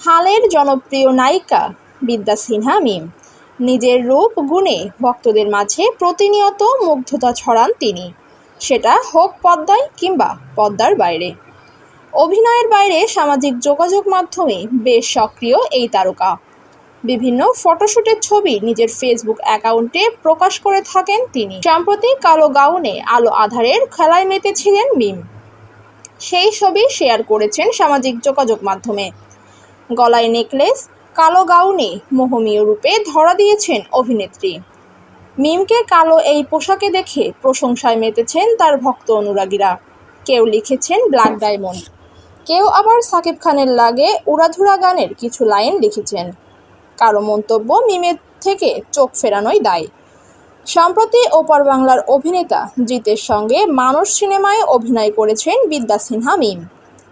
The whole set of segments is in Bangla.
হালের জনপ্রিয় নায়িকা বিদ্যা সিনহা মিম। নিজের রূপ গুণে ভক্তদের মাঝে প্রতিনিয়ত মুগ্ধতা ছড়ান তিনি। সেটা হোক পদ্মায় কিংবা পদ্মার বাইরে। অভিনয়ের বাইরে সামাজিক যোগাযোগ মাধ্যমে বেশ সক্রিয় এই তারকা। বিভিন্ন ফটোশ্যুটের ছবি নিজের ফেসবুক অ্যাকাউন্টে প্রকাশ করে থাকেন তিনি। সম্প্রতি কালো গাউনে আলো আধারের খেলায় মেতেছিলেন মিম। সেই ছবি শেয়ার করেছেন সামাজিক যোগাযোগ মাধ্যমে। গলায় নেকলেস, কালো গাউনে মোহমীয় রূপে ধরা দিয়েছেন অভিনেত্রী। মিমকে কালো এই পোশাকে দেখে প্রশংসায় মেতেছেন তার ভক্ত অনুরাগীরা। কেউ লিখেছেন ব্ল্যাক ডায়মন্ড। কেউ আবার সাকিব খানের লাগে উড়াধুরা গানের কিছু লাইন লিখেছেন। কারও মন্তব্য মিমের থেকে চোখ ফেরানোই দায়। সম্প্রতি ওপার বাংলার অভিনেতা জিতের সঙ্গে মানুষ সিনেমায় অভিনয় করেছেন বিদ্যা সিনহা মিম।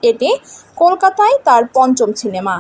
এটি কলকাতায় তার পঞ্চম সিনেমা।